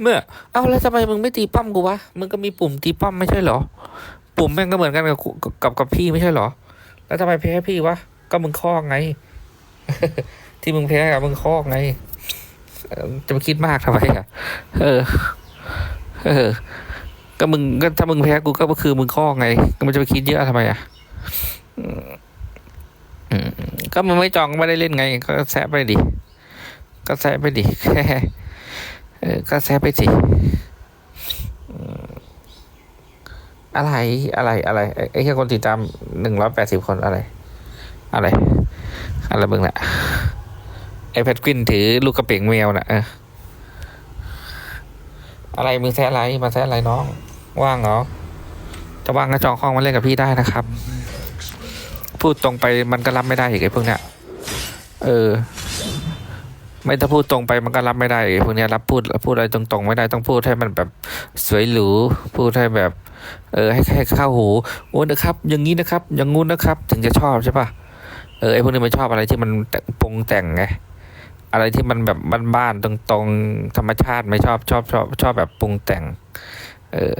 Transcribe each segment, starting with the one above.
เมื่อเอ้าแล้วทำไมมึงไม่ตีป้อมกูวะ มึงก็มีปุ่มตีป้อมไม่ใช่เหรอ ปุ่มแม่งก็เหมือนกันกับกับกับพี่ไม่ใช่เหรอ แล้วทำไมแพ้พี่วะ ก็มึงคอกไง ที่มึงแพ้กับมึงคอกไง จะมาคิดมากทำไมอะ เออ เออ ก็มึงก็ถ้ามึงแพ้กูก็คือมึงคอกไง ก็มันจะไปคิดเยอะทำไมอะก็มึงไม่จองก็ไม่ได้เล่นไง ก็แซะไปดิ ก็แซะไปดิแค่ เออก็แซะไปสิอะไรอะไรอะไรไอ้ไอ้แค่คนติดตามหนึ่งร้อยแปดสิบคนอะไร อะไร อะไรมึงน่ะไอ้แพทกวินถือลูกกระเป๋งแมวน่ะอออะไรมึงแซะอะไรมาแซะอะไรน้อง ว่างเหรอจะว่างก็จองห้องมาเล่นกับพี่ได้นะครับ พูดตรงไปมันก็รับไม่ได้อีกไอ้พวกเนี้ยเออ ไม่ถ้าพูดตรงไปมันก็รับไม่ได้พวกนี้รับพูดพูดอะไรตรงๆ ไม่ได้ต้องพูดให้มันแบบสวยหรูพูดให้แบบ เออให้ให้เข้าหูโอ้นะครับ อย่างนี้นะครับ อย่างงู้นนะครับ ถึงจะชอบใช่ปะเออไอพวกนี้มันชอบอะไรที่มันปรุงแต่งไงอะไรที่มันแบบบ้านๆตรงๆ ธรรมชาติไม่ชอบชอบชอบชอบแบบปรุงแต่ง เออ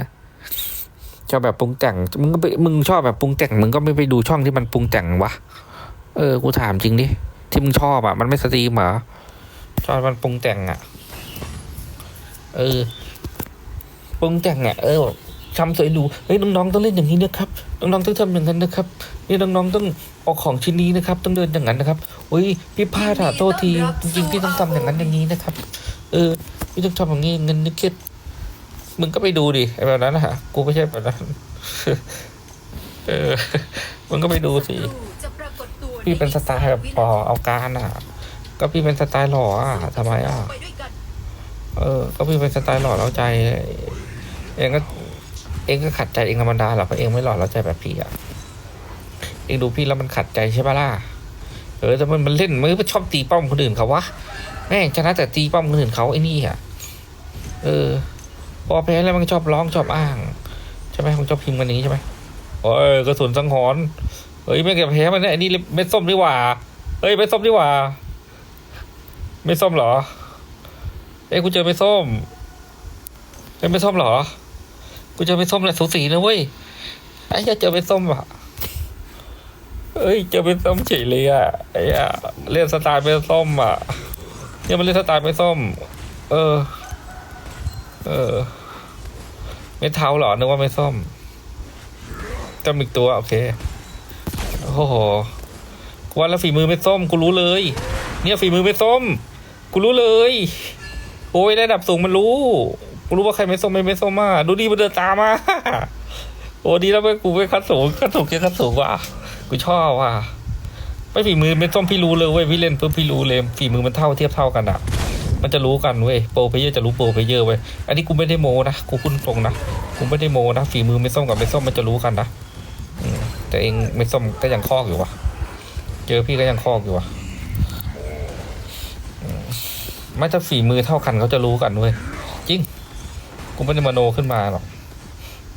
ชอบแบบปรุงแต่งมึงก็ไปมึงชอบแบบปรุงแต่งมึงก็ไม่ไปดูช่องที่มันปรุงแต่งวะเออกูถามจริงดิที่มึงชอบอะมันไม่สตรีมเหรอ ชอบมันปรุงแต่งอะ เออ ปรุงแต่งอะ เออทำสวยหรูเฮ้ยน้องๆต้องเล่นอย่างนี้นะครับ น้องๆต้องทำอย่างนั้นนะครับ นี่น้องๆต้องออกของชิ้นนี้นะครับ ต้องเดินอย่างนั้นนะครับโอ้ยพี่พลาดอะโทษทีจริงๆพี่ต้องทำอย่างนั้นอย่างนี้นะครับ เออพี่ต้องทำอย่างนี้เงินนึกคิดมึงก็ไปดูดิไอ้แบบนั้นนะฮะกูไม่ใช่แบบนั้น เออมึงก็ไปดูสิจะปรากฏตัวพี่เป็นสไตล์แบบปอเอาการอะ ก็พี่เป็นสไตล์หล่ออะทำไมอะ เออ ก็พี่เป็นสไตล์หล่อแล้วใจ เองก็ เองก็ขัดใจเองธรรมดาหรอกเพราะเองไม่หล่อแล้วใจแบบพี่อะ เองดูพี่แล้วมันขัดใจใช่ปะล่ะ เออแต่มันมันเล่นมันชอบตีป้อมคนอื่นเขาวะ แม่งชนะแต่ตีป้อมคนอื่นเขาไอ้นี่อะ เออ พอแพ้แล้วมันชอบร้องชอบอ้าง ใช่ไหมมันชอบพิมพ์กันนี้ใช่ไหมโอ้ยกระสุนสังหรณ์เฮ้ยไม่เก็บแพ้มันเนี่ยไอ้นี่เม็ดส้มดีกว่า เฮ้ยเม็ดส้มดีกว่า ไม่ส้มเหรอ เอ้ยกูเจอไม่ส้มเอ้ยไม่ส้มเหรอ กูเจอไม่ส้มแหละสูสีนะเว้ย ไอ้จะเจอไม่ส้มอะเอ้ยเจอไม่ส้มเฉยเลยอะไอ้อะเล่นสไตล์ไม่ส้มอะเนี่ยมันเล่นสไตล์ไม่ส้ม เออ เออ ไม่เท้าเหรอนึกว่าไม่ส้มจำอีกตัวโอเคโอ้โหกูว่าแล้วฝีมือไม่ส้มกูรู้เลย เนี่ยฝีมือไม่ส้ม กูรู้เลย โอ้ยระดับสูงมันรู้ กูรู้ว่าใครไม่ส้มไม่ไม่ส้มมาดูดีมันเดินตามมา โอ้ดีแล้วไม่กูไม่คัดสูงคัดสูงเกินคัดสูงว่ะ กูชอบว่ะ ไม่ฝีมือไม่ส้มพี่รู้เลยเว้ยพี่เล่นปุ๊บพี่รู้เลยฝีมือมันเท่าเทียบเท่ากันอะ มันจะรู้กันเว้ยโปรเพเยอร์จะรู้โปรเพเยอร์เว้ย อันนี้กูไม่ได้โมนะ กูพูดตรงนะ กูไม่ได้โมนะฝีมือไม่ส้มกับไม่ส้มมันจะรู้กันนะแต่เองไม่ส้มก็ยังคอกอยู่วะเจอพี่ก็ยังคอกอยู่วะอืม ไม่ถ้าฝีมือเท่ากันเขาจะรู้กันเว้ยจริง กูไม่ได้มโนขึ้นมาหรอก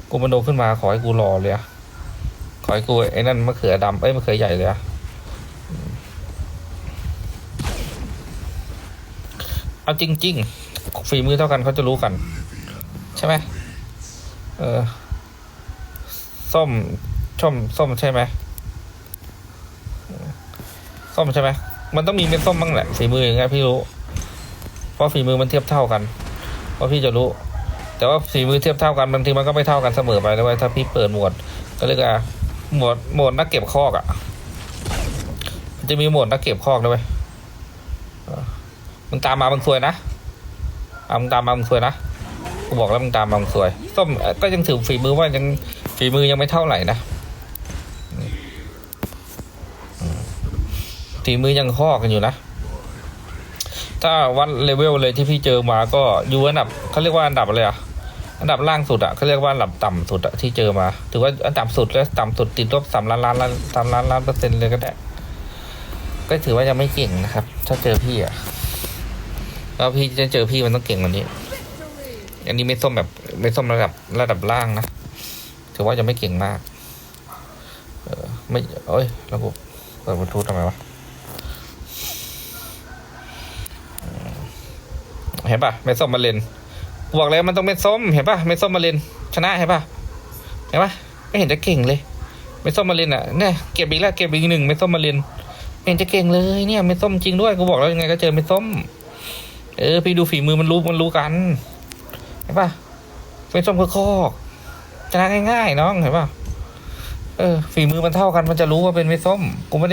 กูมโนขึ้นมาขอให้กูรอเลยอะขอให้กูไอ้นั่นมะเขือดำเอ้ยมะเขือใหญ่เลยอะเอาจริง ๆ ฝีมือเท่ากันเขาจะรู้กัน ใช่ไหมเออส้มส้มส้มใช่ไหมส้มใช่ไหมมันต้องมีเป็นส้มบ้างแหละฝีมืออย่างเงี้ยพี่รู้ เพราะฝีมือมันเทียบเท่ากัน เพราะพี่จะรู้ แต่ว่าฝีมือเทียบเท่ากันบางทีมันก็ไม่เท่ากันเสมอไปนะเว้ยถ้าพี่เปิดหมวดก็เรียกว่าหมวดหมวดนักเก็บคอกอะ่ะมันจะมีหมวดนักเก็บคอกด้วยมึงตามมามึงซวยนะอะมึงตามมามึงซวยนะกูบอกแล้วมึงตามมามึงซวย ส้มเอ่อก็ยังถือฝีมือว่ายังฝีมือยังไม่เท่าไหร่นะฝีมือยังคอกกันอยู่นะ ถ้าวัดเลเวลเลยที่พี่เจอมาก็อยู่อันดับเขาเรียกว่าอันดับอะไรอะอันดับล่างสุดอะเขาเรียกว่าอันดับต่ำสุดอะที่เจอมา ถือว่าอันดับสุดแล้วต่ำสุดติดลบสามล้านล้านล้านสามล้านล้านเปอร์เซ็นต์เลยก็ได้ ก็ถือว่ายังไม่เก่งนะครับ ถ้าเจอพี่อะแล้วพี่จะเจอพี่มันต้องเก่งกว่านี้ อันนี้ไม่ส้มแบบไม่ส้มระดับระดับล่างนะ ถือว่ายังไม่เก่งมาก เออไม่เอ้ยระบบเปิดบลูทูธทำไมวะ เห็นปะไม่ส้มมาเลนกูบอกแล้วมันต้องเม็ดส้มเห็นปะเม็ดส้มมาเลนชนะเห็นปะเห็นปะไม่เห็นจะเก่งเลยเม็ดส้มมาเลนอะเนี่ยเก็บอีกแล้วเก็บอีกหนึ่งเม็ดส้มมาเลนไม่เห็นจะเก่งเลยเนี่ยเม็ดส้มจริงด้วยกูบอกแล้วยังไงก็เจอเม็ดส้ม เออพี่ดูฝีมือมันรู้มันรู้กันเห็นปะเม็ดส้มคือคอกชนะง่ายๆน้องเห็นปะเออฝีมือมันเท่ากันมันจะรู้ว่าเป็นเม็ดส้มกูไม่ได้